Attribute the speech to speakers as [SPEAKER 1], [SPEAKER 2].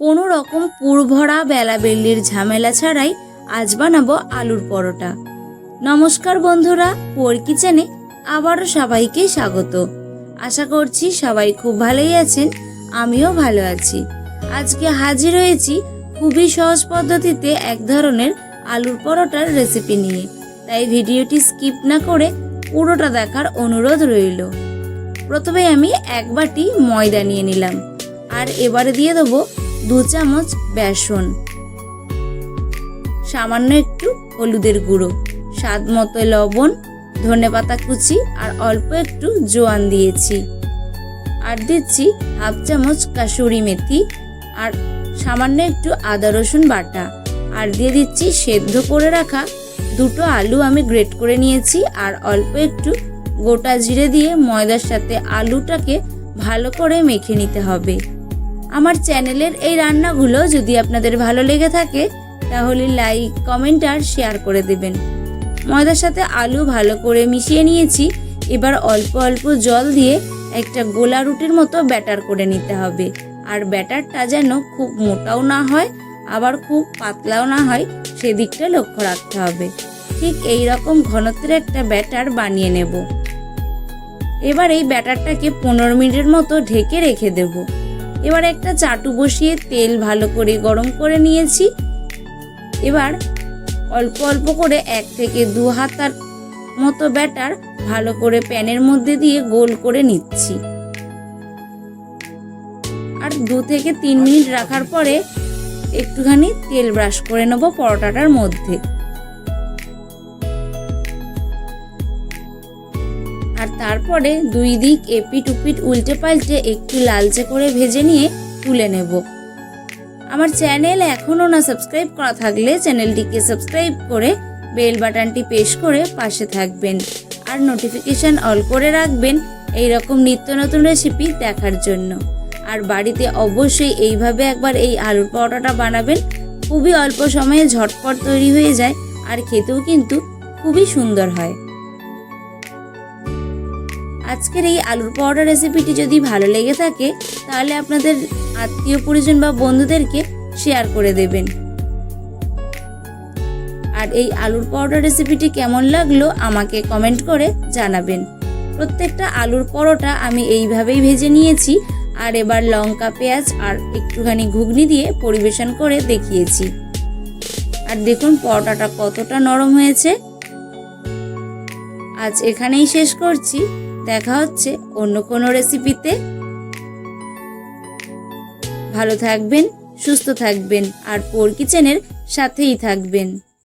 [SPEAKER 1] কোনো রকম পুরভরা বেলাবেল্লির ঝামেলা ছাড়াই আজ বানাবো আলুর পরোটা। নমস্কার বন্ধুরা, পোর কিচেনে আবারও সবাইকে স্বাগত। আশা করছি সবাই খুব ভালোই আছেন, আমিও ভালো আছি। আজকে হাজির হয়েছি খুবই সহজ পদ্ধতিতে এক ধরনের আলুর পরোটার রেসিপি নিয়ে। তাই ভিডিওটি স্কিপ না করে পুরোটা দেখার অনুরোধ রইল। প্রথমে আমি এক বাটি ময়দা নিয়ে নিলাম। আর এবারে দিয়ে দেবো দু চামচ বেসন। সামান্য একটু হলুদের গুঁড়ো, স্বাদ মতো লবণ ধনেপাতা কুচি আর অল্প একটু জোয়ান দিয়েছি। আর দিচ্ছি হাফ চামচ কাসুরি মেথি আর সামান্য একটু আদা রসুন বাটা। আর দিয়ে দিচ্ছি সেদ্ধ করে রাখা দুটো আলু আমি গ্রেট করে নিয়েছি আর অল্প একটু গোটা জিরে দিয়ে ময়দার সাথে আলুটাকে ভালো করে মেখে নিতে হবে। আমার চ্যানেলের এই রান্নাগুলো যদি আপনাদের ভালো লেগে থাকে, তাহলে লাইক, কমেন্ট আর শেয়ার করে দেবেন। ময়দার সাথে আলু ভালো করে মিশিয়ে নিয়েছি। এবার অল্প অল্প জল দিয়ে একটা গোলা রুটির মতো ব্যাটার করে নিতে হবে। আর ব্যাটারটা যেন খুব মোটাও না হয়, আবার খুব পাতলাও না হয়, সেদিকটা লক্ষ্য রাখতে হবে। ঠিক এই রকম ঘনত্বের একটা ব্যাটার বানিয়ে নেব। এবার এই ব্যাটারটাকে পনেরো মিনিটের মতো ঢেকে রেখে দেব। এবার একটা চাটু বসিয়ে তেল ভালো করে গরম করে নিয়েছি। এবার অল্প অল্প করে এক থেকে দু হাতার মতো ব্যাটার ভালো করে প্যানের মধ্যে দিয়ে গোল করে নিচ্ছি। আর দু থেকে তিন মিনিট রাখার পরে একটুখানি তেল ব্রাশ করে নেব পরোটাটার মধ্যে। আর তারপরে দুই দিক এপিট উপিট উল্টে পাল্টে একটু লালচে করে ভেজে নিয়ে তুলে নেব। আমার চ্যানেল এখনও না সাবস্ক্রাইব করা থাকলে চ্যানেলটিকে সাবস্ক্রাইব করে বেল বাটনটি পেশ করে পাশে থাকবেন। আর নোটিফিকেশান অল করে রাখবেন এই রকম নিত্য নতুন রেসিপি দেখার জন্য। আর বাড়িতে অবশ্যই এইভাবে একবার এই আলুর পরোটাটা বানাবেন। খুবই অল্প সময়ে ঝটপট তৈরি হয়ে যায় আর খেতেও কিন্তু খুবই সুন্দর হয়। আজকের এই আলুর পরোটা রেসিপিটি যদি ভালো লেগে থাকে, তাহলে আপনাদের আত্মীয় পরিজন বা বন্ধুদেরকে শেয়ার করে দেবেন। আর এই আলুর পরোটা রেসিপিটি কেমন লাগল আমাকে কমেন্ট করে জানাবেন। প্রত্যেকটা আলুর পরোটা আমি এইভাবেই ভেজে নিয়েছি, আর এবার লঙ্কা, পেঁয়াজ আর একটুখানি ঘুগনি দিয়ে পরিবেশন করে দেখিয়েছি। আর দেখুন পরোটাটা কতটা নরম হয়েছে। আজ এখানেই শেষ করছি। দেখা হচ্ছে অন্য কোনো রেসিপিতে ভালো থাকবেন সুস্থ থাকবেন আর পোর কিচেনের সাথেই থাকবেন।